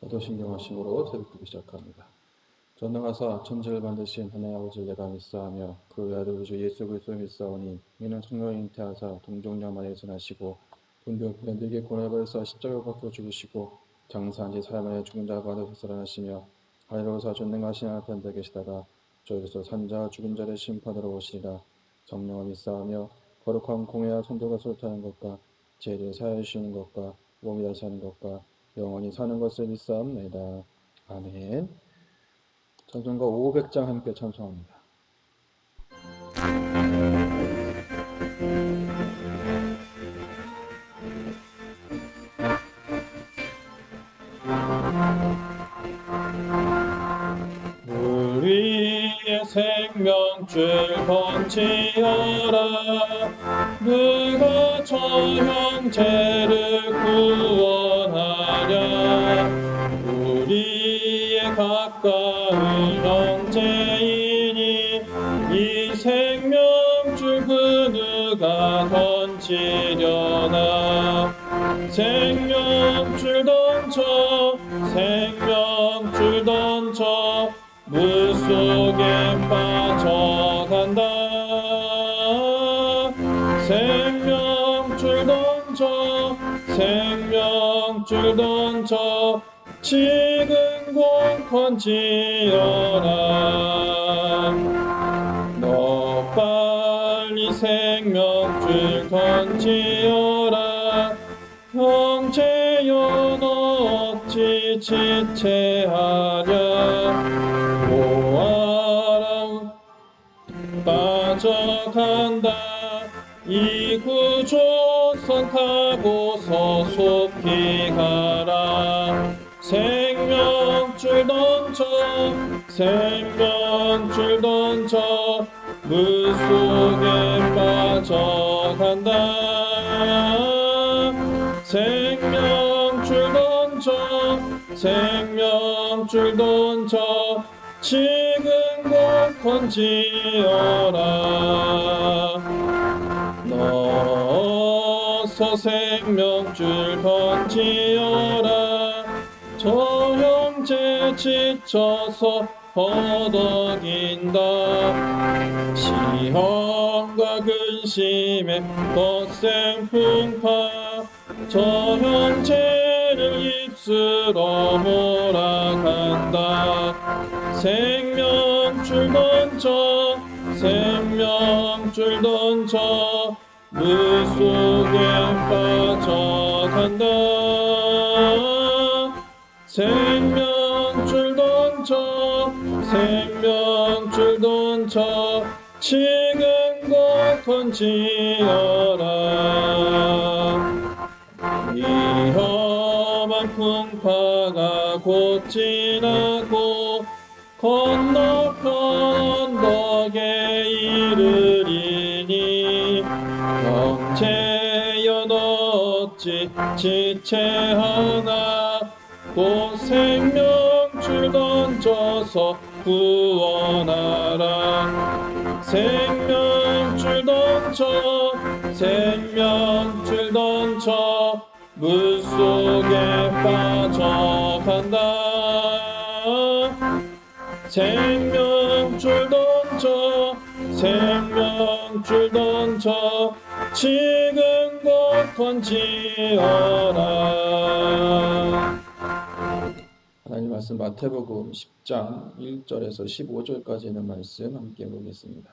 사도신경 하심으로 새벽기도 시작합니다. 전능하사 천지를 만드신 하나님 아버지를 내가 믿사하며 그 외아들 우주 예수 그리스도를 믿사오니 이는 성령 잉태하사 동정녀만에 전하시고 본디오필라에게 고난을 받으사 십자가 박혀 죽으시고 장사한 지 사람의 죽은 자 가운데서 살아나시며 하늘로서 전능하신 하나님 되 계시다가 저희로서 산자 죽은 자를 심판하러 오시리라 성령을 믿사하며 거룩한 공회와 성도가 솔타는 것과 죄를 사하여 주시는 것과 몸이 다시 하는 것과 영원히 사는 것을 믿사옵나이다. 아멘. 찬송가 500장 함께 찬송합니다. 생명줄 번지어라 누가 저 형제를 구원 하랴 우리의 가까운 형제이니 이 생명 줄 그 누가 던지려나. 생명 줄 던져 생명 생명줄 던져 지금 곧 건지어라. 너 빨리 생명줄 던지어라. 형제여 너 어찌 지체하랴. 보아라. 빠져간다. 이 구조 선 타고서 속히 가라. 생명줄 던져 생명줄 던져 물속에 빠져간다. 생명줄 던져 생명줄 던져 지금 곧 건지어라 생명줄 던지어라. 저 형제 지쳐서 허덕인다. 시험과 근심에 덧셈 풍파. 저 형제를 입술어 몰아간다. 생명줄 던져 생명줄 던져 물 속에 빠져간다. 생명줄 던져 생명줄 던져 지금 곧 던지어라. 위험한 풍파가 곧 지나고 건너 너어찌 지체하나 곧 생명줄 던져서 구원하라. 생명줄 던져 생명줄 던져 물속에 빠져간다. 생명줄 던져 생명줄 던져 지금 곧 건지어라 하나님 말씀 마태복음 10장 1절에서 15절까지 있는 말씀 함께 보겠습니다.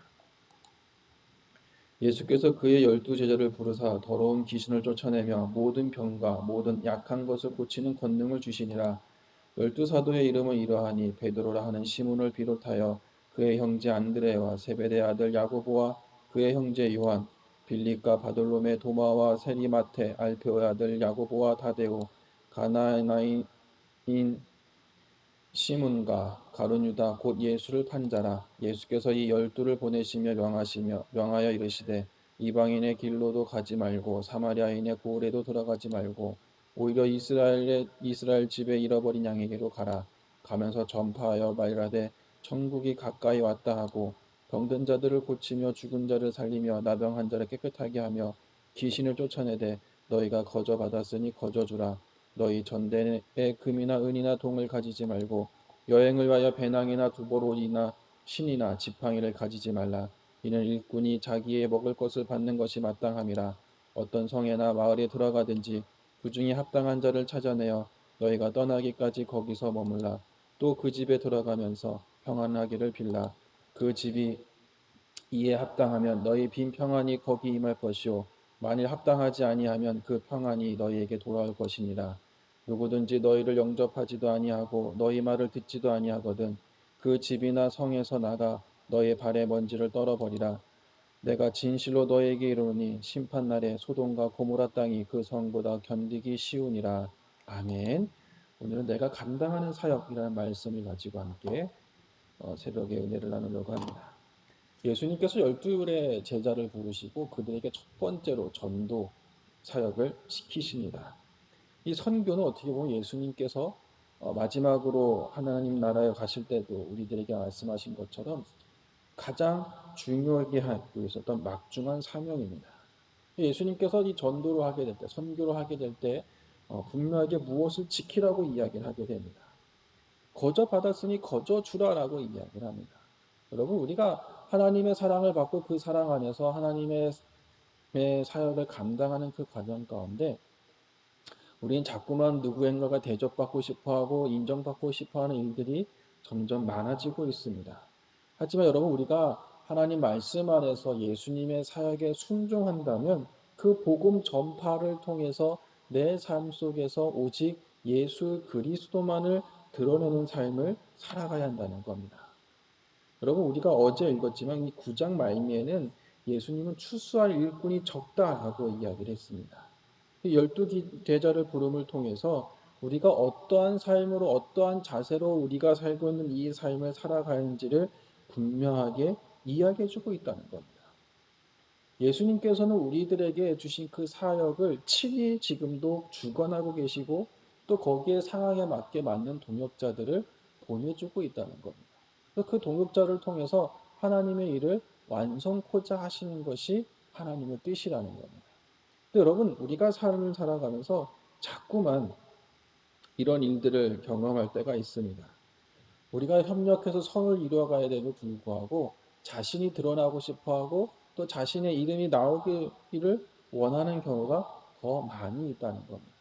예수께서 그의 열두 제자를 부르사 더러운 귀신을 쫓아내며 모든 병과 모든 약한 것을 고치는 권능을 주시니라. 열두 사도의 이름은 이러하니 베드로라 하는 시몬을 비롯하여 그의 형제 안드레와 세베대 아들 야고보와 그의 형제 요한, 빌립과 바돌로메 도마와 세리마테 알페오의 아들 야고보와 다데오, 가나나인 시문과 가룟유다 곧 예수를 판 자라. 예수께서 이 열두를 보내시며 명하시며 명하여 이르시되 이방인의 길로도 가지 말고 사마리아인의 고을에도 들어가지 말고 오히려 이스라엘의 이스라엘 집에 잃어버린 양에게로 가라. 가면서 전파하여 말하되 천국이 가까이 왔다 하고 병든 자들을 고치며 죽은 자를 살리며 나병한 자를 깨끗하게 하며 귀신을 쫓아내되 너희가 거저 받았으니 거저 주라 너희 전대에 금이나 은이나 동을 가지지 말고 여행을 위하여 배낭이나 두보로이나 신이나 지팡이를 가지지 말라. 이는 일꾼이 자기의 먹을 것을 받는 것이 마땅함이라. 어떤 성에나 마을에 들어가든지 그 중에 합당한 자를 찾아내어 너희가 떠나기까지 거기서 머물라. 또 그 집에 들어가면서 평안하기를 빌라. 그 집이 이에 합당하면 너희 빈 평안이 거기 임할 것이요 만일 합당하지 아니하면 그 평안이 너희에게 돌아올 것이니라. 누구든지 너희를 영접하지도 아니하고 너희 말을 듣지도 아니하거든 그 집이나 성에서 나가 너희 발에 먼지를 떨어버리라. 내가 진실로 너에게 이르노니 심판 날에 소돔과 고모라 땅이 그 성보다 견디기 쉬우니라. 아멘. 오늘은 내가 감당하는 사역이라는 말씀을 가지고 함께 어, 새벽에 은혜를 나누려고 합니다. 예수님께서 열두의 제자를 부르시고 그들에게 첫 번째로 전도 사역을 시키십니다. 이 선교는 어떻게 보면 예수님께서 어, 마지막으로 하나님 나라에 가실 때도 우리들에게 말씀하신 것처럼 가장 중요하게 하고 있었던 막중한 사명입니다. 예수님께서 이 전도를 하게 될 때, 선교를 하게 될때 어, 분명하게 무엇을 지키라고 이야기를 하게 됩니다. 거저 받았으니 거저 주라라고 이야기를 합니다. 여러분 우리가 하나님의 사랑을 받고 그 사랑 안에서 하나님의 사역을 감당하는 그 과정 가운데 우리는 자꾸만 누구인가가 대접받고 싶어하고 인정받고 싶어하는 일들이 점점 많아지고 있습니다. 하지만 여러분 우리가 하나님 말씀 안에서 예수님의 사역에 순종한다면 그 복음 전파를 통해서 내 삶 속에서 오직 예수 그리스도만을 드러내는 삶을 살아가야 한다는 겁니다. 여러분 우리가 어제 읽었지만 이 9장 말미에는 예수님은 추수할 일꾼이 적다라고 이야기를 했습니다. 열두 제자를 부름을 통해서 우리가 어떠한 삶으로 어떠한 자세로 우리가 살고 있는 이 삶을 살아가는지를 분명하게 이야기해 주고 있다는 겁니다. 예수님께서는 우리들에게 주신 그 사역을 친히 지금도 주관하고 계시고 또 거기에 상황에 맞게 맞는 동역자들을 보내주고 있다는 겁니다. 그 동역자를 통해서 하나님의 일을 완성코자 하시는 것이 하나님의 뜻이라는 겁니다. 여러분, 우리가 삶을 살아가면서 자꾸만 이런 일들을 경험할 때가 있습니다. 우리가 협력해서 선을 이루어가야 되고 불구하고 자신이 드러나고 싶어 하고 또 자신의 이름이 나오기를 원하는 경우가 더 많이 있다는 겁니다.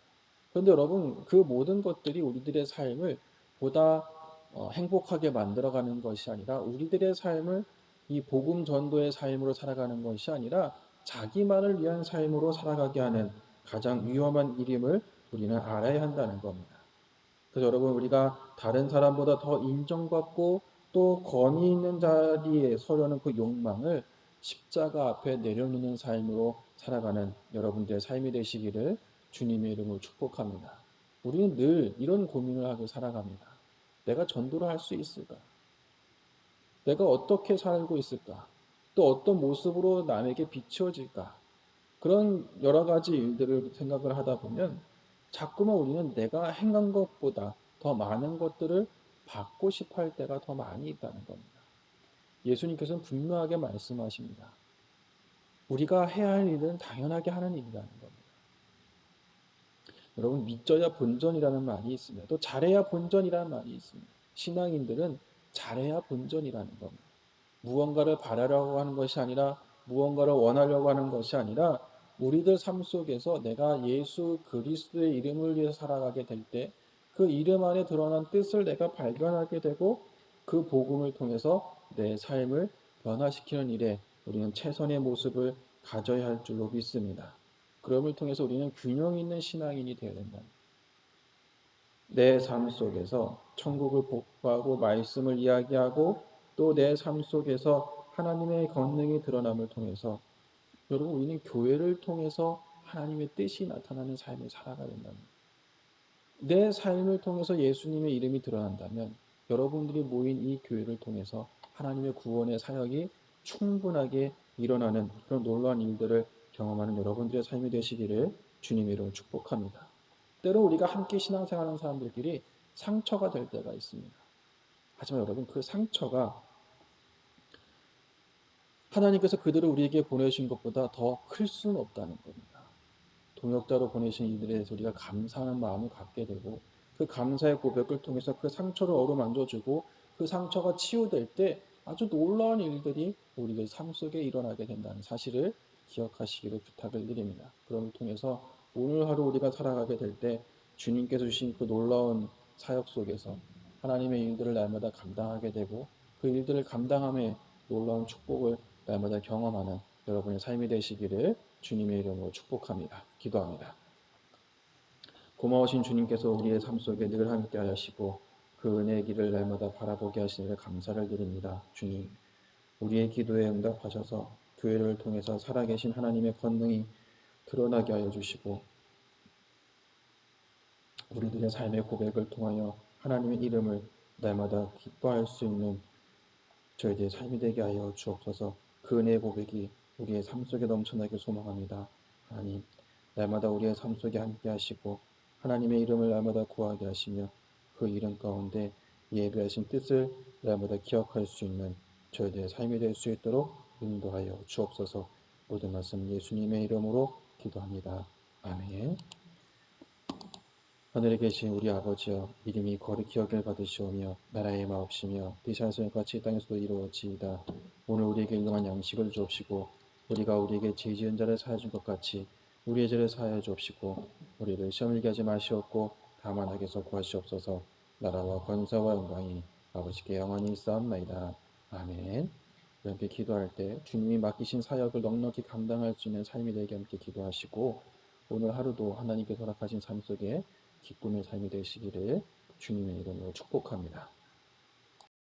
그런데 여러분, 그 모든 것들이 우리들의 삶을 보다 어, 행복하게 만들어가는 것이 아니라 우리들의 삶을 이 복음 전도의 삶으로 살아가는 것이 아니라 자기만을 위한 삶으로 살아가게 하는 가장 위험한 일임을 우리는 알아야 한다는 겁니다. 그래서 여러분 우리가 다른 사람보다 더 인정받고 또 권위 있는 자리에 서려는 그 욕망을 십자가 앞에 내려놓는 삶으로 살아가는 여러분들의 삶이 되시기를 주님의 이름으로 축복합니다. 우리는 늘 이런 고민을 하고 살아갑니다. 내가 전도를 할 수 있을까? 내가 어떻게 살고 있을까? 또 어떤 모습으로 남에게 비추어질까? 그런 여러 가지 일들을 생각을 하다 보면 자꾸만 우리는 내가 행한 것보다 더 많은 것들을 받고 싶어 할 때가 더 많이 있다는 겁니다. 예수님께서는 분명하게 말씀하십니다. 우리가 해야 할 일은 당연하게 하는 일이라는 겁니다. 여러분, 믿져야 본전이라는 말이 있습니다. 또 잘해야 본전이라는 말이 있습니다. 신앙인들은 잘해야 본전이라는 겁니다. 무언가를 바라려고 하는 것이 아니라 무언가를 원하려고 하는 것이 아니라 우리들 삶 속에서 내가 예수 그리스도의 이름을 위해 살아가게 될 때 그 이름 안에 드러난 뜻을 내가 발견하게 되고 그 복음을 통해서 내 삶을 변화시키는 일에 우리는 최선의 모습을 가져야 할 줄로 믿습니다. 그럼을 통해서 우리는 균형 있는 신앙인이 되어야 된다. 내 삶 속에서 천국을 복구하고 말씀을 이야기하고 또 내 삶 속에서 하나님의 권능이 드러남을 통해서 여러분 우리는 교회를 통해서 하나님의 뜻이 나타나는 삶을 살아가야 된다는 내 삶을 통해서 예수님의 이름이 드러난다면 여러분들이 모인 이 교회를 통해서 하나님의 구원의 사역이 충분하게 일어나는 그런 놀라운 일들을 경험하는 여러분들의 삶이 되시기를 주님의 이름으로 축복합니다. 때로 우리가 함께 신앙생활하는 사람들끼리 상처가 될 때가 있습니다. 하지만 여러분 그 상처가 하나님께서 그들을 우리에게 보내신 것보다 더 클 수는 없다는 겁니다. 동역자로 보내신 이들에 대해서 우리가 감사하는 마음을 갖게 되고 그 감사의 고백을 통해서 그 상처를 어루만져주고 그 상처가 치유될 때 아주 놀라운 일들이 우리의 삶 속에 일어나게 된다는 사실을 기억하시기를 부탁을 드립니다. 그걸 통해서 오늘 하루 우리가 살아가게 될 때 주님께서 주신 그 놀라운 사역 속에서 하나님의 일들을 날마다 감당하게 되고 그 일들을 감당함에 놀라운 축복을 날마다 경험하는 여러분의 삶이 되시기를 주님의 이름으로 축복합니다. 기도합니다. 고마우신 주님께서 우리의 삶 속에 늘 함께 하시고 그 은혜의 길을 날마다 바라보게 하시니를 감사를 드립니다. 주님, 우리의 기도에 응답하셔서 교회를 통해서 살아계신 하나님의 권능이 드러나게 하여 주시고 우리들의 삶의 고백을 통하여 하나님의 이름을 날마다 기뻐할 수 있는 저희들의 삶이 되게 하여 주옵소서 그 은혜의 고백이 우리의 삶 속에 넘쳐나길 소망합니다. 하나님, 날마다 우리의 삶 속에 함께 하시고 하나님의 이름을 날마다 구하게 하시며 그 이름 가운데 예배하신 뜻을 날마다 기억할 수 있는 저희들의 삶이 될 수 있도록 인도하여 주옵소서 모든 말씀 예수님의 이름으로 기도합니다. 아멘. 하늘에 계신 우리 아버지여 이름이 거룩히 여길 받으시오며 나라의 마옵시며 디샤스의 같이 땅에서도 이루어지이다. 오늘 우리에게 일용한 양식을 주옵시고 우리가 우리에게 죄 지은 자를 사하여 준것 같이 우리의 죄를 사하여 주옵시고 우리를 시험을 게 하지 마시옵고 다만 악에서 구하시옵소서 나라와 권사와 영광이 아버지께 영원히 있사옵나이다. 아멘. 함께 기도할 때 주님이 맡기신 사역을 넉넉히 감당할 수 있는 삶이 되게 함께 기도하시고 오늘 하루도 하나님께서 허락하신 삶 속에 기쁨의 삶이 되시기를 주님의 이름으로 축복합니다.